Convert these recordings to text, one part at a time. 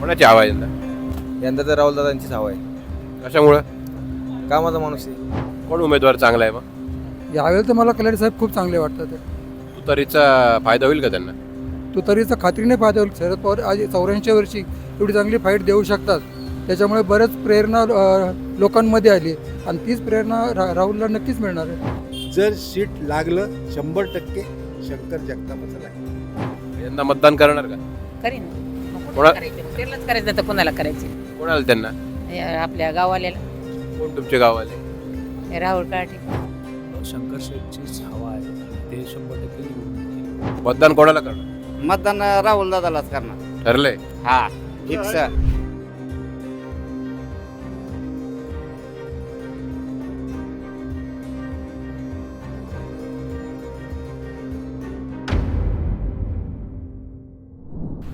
कोणाची हवा आहे यंदा? यंदा तर राहुलदादांचीच हवा आहे. कशामुळं? कामाचा माणूस आहे. कोण उमेदवार चांगला आहे मग? यावेळेला तर मला कल्याण साहेब खूप चांगले वाटतात. तुतारीचा फायदा होईल का त्यांना? तो तरीचा खात्रीने फायदा होईल. शरद पवार आज चौऱ्याऐंशी वर्षी एवढी चांगली फाईट देऊ शकतात. त्याच्यामुळे बरेच प्रेरणा अ, लोकांमध्ये आली आणि तीच प्रेरणा रा राहुलला नक्कीच मिळणार आहे. जर सीट लागलं शंभर टक्के शंकर जगतापाचं लागेल. यंदा मतदान करणार का? करीन. कोणा- कुणाला करायचं? त्यालाच करायचं तर कोणाला करायचे? कोणाला त्यांना? हे आपल्या गावाल्याला कोण तुमचे गावाले हे राहुल काटे. शंकर शेठचीच हवा आहे. ते शंभर टक्के निवडून. मतदान कोणाला करणार? मतदान राहुल दादालाच करणार. ठरलंय. हा फिक्स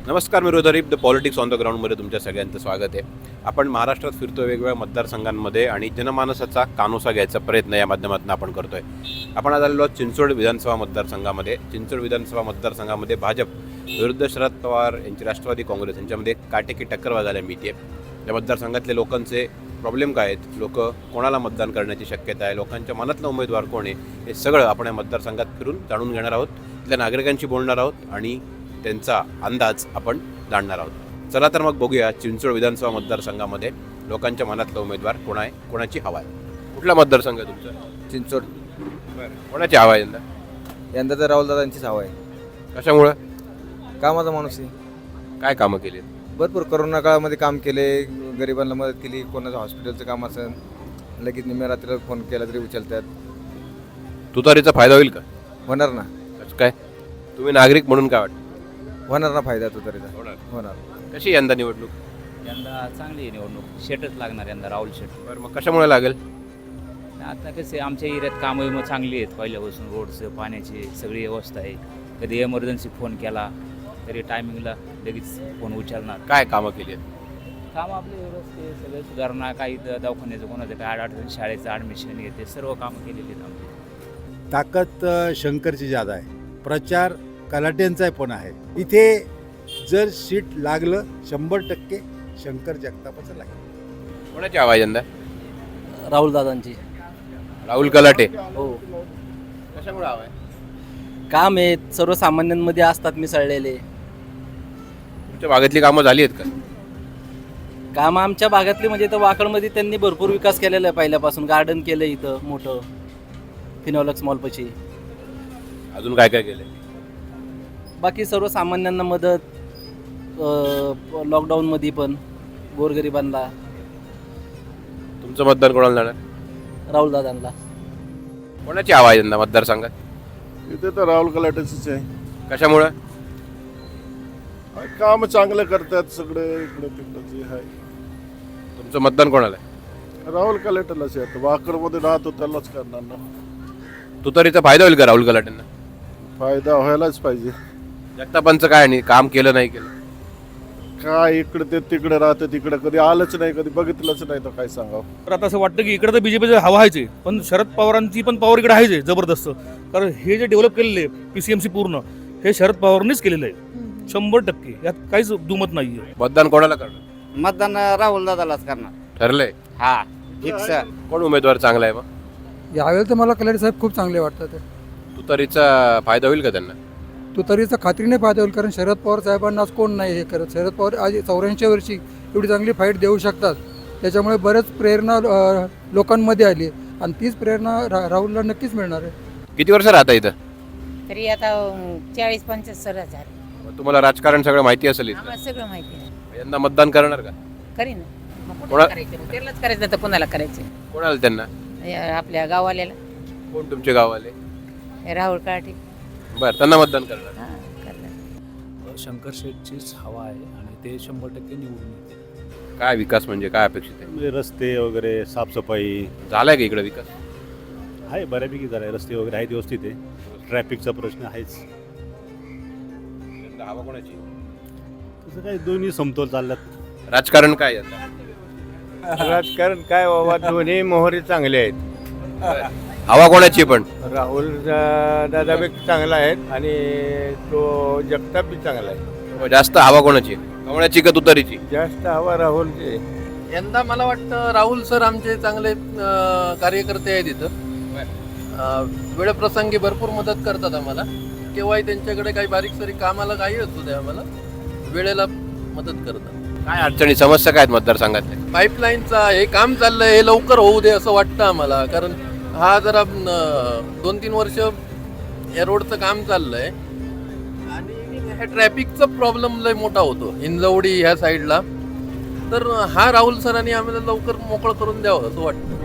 नमस्कार मी रोधरीप द पॉलिटिक्स ऑन द ग्राउंडमध्ये तुमच्या सगळ्यांचं स्वागत आहे. आपण महाराष्ट्रात फिरतो वेगवेगळ्या मतदारसंघांमध्ये आणि जनमानसाचा कानोसा घ्यायचा प्रयत्न या माध्यमातून आपण करतो आहे आपण आज आलेलो चिंचोड विधानसभा मतदारसंघामध्ये. चिंचोड विधानसभा मतदारसंघामध्ये भाजप विरुद्ध शरद पवार यांची राष्ट्रवादी काँग्रेस यांच्यामध्ये काटेकी टक्कर वाजायला मिळते या मतदारसंघातले लोकांचे प्रॉब्लेम काय आहेत? लोक कोणाला मतदान करण्याची शक्यता आहे? लोकांच्या मनातला उमेदवार कोण आहे? हे सगळं आपण या मतदारसंघात फिरून जाणून घेणार आहोत. तिथल्या नागरिकांशी बोलणार आहोत आणि त्यांचा अंदाज आपण जाणणार आहोत. चला तर मग बघूया चिंचवड विधानसभा मतदारसंघामध्ये लोकांच्या मनातला उमेदवार कोण आहे कोणाची हवा आहे? कुठला मतदारसंघ आहे तुमचा? चिंचोड कोणाची हवा आहे यंदा? यंदा तर राहुलदादांचीच हवा आहे. कशामुळं? कामाचा माणूस आहे. काय कामं केली भरपूर करोना काळामध्ये काम केले गरिबांना मदत केली कोणाचं हॉस्पिटलचं काम असेल लगेच निम्या रात्रीला फोन केला तरी उचलतात. तुतारीचा फायदा होईल का? होणार ना. काय? तुम्ही नागरिक म्हणून काय वाटतं? होणार ना फायदा तो तरीचा होणार. होणार. कशी यंदा निवडणूक? यंदा चांगली आहे निवडणूक. शेटच लागणार यंदा राहुल शेट. बरं मग कशामुळे लागेल? आता कसे आमच्या एरियात कामं विमं चांगली आहेत. पहिल्यापासून रोडचं पाण्याची सगळी व्यवस्था आहे. कधी एमर्जन्सी फोन केला तरी टायमिंगला लगेच फोन उचलणार. काय कामं केली आहेत? काम आपले रस्ते सगळे सुधारणा काही द- दवाखान्याचं कोणाचं काय अडचण शाळेचं ॲडमिशन येते सर्व कामं केलेली आहेत आमची. ताकद अ, शंकरची जादा आहे. प्रचार कलाट्यांचा पण आहे. इथे जर सीट लागलं शंभर टक्के शंकर जगतापाचं लागेल. कोणाची आहे यंदा? राहुल दादांची. राहुल कलाटे. हो. कशामुळे हवा आहे काम आहेत सर्वसामान्यांमध्ये असतात मिसळलेले. तुमच्या भागातली कामं झाली आहेत का? काम आमच्या भागातली म्हणजे इथं वाकडमध्ये त्यांनी भरपूर विकास केलेला आहे पहिल्यापासून. गार्डन केलं इथं मोठं. फिनॉलक्स मॉलपाशी. अजून काय काय केलंय? बाकी सर्वसामान्यांना मदत लॉकडाऊनमध्ये पण गोरगरिबांना. तुमचं मतदान कोणाला जाणार? राहुल दादांना. कोणाची हवा आहे यंदा मतदारसंघात? इथे तर राहुल कलाटेच आहे. कशामुळं? काम चांगलं करतात सगळे इकडे तिकडे जे आहे. तुमचं मतदान कोणाला आहे? राहुल कलाटेलाच आहे वाकरमध्ये राहतो त्यालाच करणार ना. तुतारीचा फायदा होईल का राहुल कलाटेंना? फायदा व्हायलाच पाहिजे. जगतापांचं काय नाही काम केलं नाही केलं? काय इकडे ते तिकडे राहते तिकडे कधी आलंच नाही कधी बघितलंच नाही तर काय सांगावं. तर आता असं वाटतं की इकडे तर बीजेपीचं हवा आहेच पण शरद पवारांची पण पॉवर इकडे आहेच आहे जबरदस्त. कारण हे जे डेव्हलप केलेले आहे पी सी एम सी पूर्ण हे शरद पवारांनीच केलेलं आहे. शंभर टक्के यात काहीच दुमत नाही आहे मतदान कोणाला करणार? मतदान राहुल दादालाच करणार. ठरलंय? हा फिक्स कोण उमेदवार चांगला आहे मग? यावेळेला तर मला कल्याण साहेब खूप चांगले वाटतात. तुतारीचा फायदा होईल का त्यांना? तो तरीचा खात्रीने फायदा होईल कारण शरद पवार साहेबांना आज कोण नाही हे करत. शरद पवार आज चौऱ्याऐंशी वर्षी एवढी चांगली फाईट देऊ शकतात. त्याच्यामुळे बरेच प्रेरणा लोकांमध्ये आली आणि तीच प्रेरणा रा राहुलला नक्कीच मिळणार आहे. किती वर्ष राहता इथं? तरी आता चाळीस पंच्याहत्तर हजार मग तुम्हाला राजकारण सगळं माहिती असेल सगळं माहिती आहे. यंदा मतदान करणार का? करीन त्यालाच करायचं तर कोणाला करायचे? कोणाला त्यांना? हे आपल्या गावाल्याला कोण तुमचे गावाले हे राहुल काटे. बरं त्यांना मतदान करणार. हां करणार. शंकर शेठचीच हवा आहे आणि ते शंभर टक्के निवडून येतील. काय विकास म्हणजे काय अपेक्षित आहे? म्हणजे रस्ते वगैरे साफसफाई. झालाय का इकडे विकास? आहे बऱ्यापैकी झालं आहे रस्ते वगैरे आहेत व्यवस्थित आहे. ट्रॅफिकचा प्रश्न आहेच. हवा कोणाची? तसं काय दोन्ही समतोल चालल्यात. राजकारण काय यंदा राजकारण काय बाबा दोन्ही मोहरे चांगले आहेत. हवा कोणाची पण? राहुल दादा बी चांगला आहेत आणि तो जगताप बी चांगला आहे. मग जास्त हवा कोणाची? कमळाची का तुतारीची? जास्त हवा राहुलची. यंदा मला वाटतं राहुल सर आमचे चांगले अं, कार्यकर्ते आहेत इथं. अं, वेळप्रसंगी भरपूर मदत करतात आम्हाला. केव्हाही त्यांच्याकडे काही बारीक सारीक कामाला काही असू दे आम्हाला वेळेला मदत करतात. काय अडचणी समस्या काय आहेत मतदारसंघातल्या? पाईपलाईनचा हे काम चाललंय हे लवकर होऊ दे असं वाटतं आम्हाला कारण हा जरा दोन तीन वर्ष या रोडचं काम चाललंय. आणि ह्या ट्रॅफिकचा प्रॉब्लेम लय मोठा होतो हिंजवडी ह्या साईडला. तर हा राहुल सरांनी आम्हाला लवकर मोकळं करून द्यावं असं वाटतं.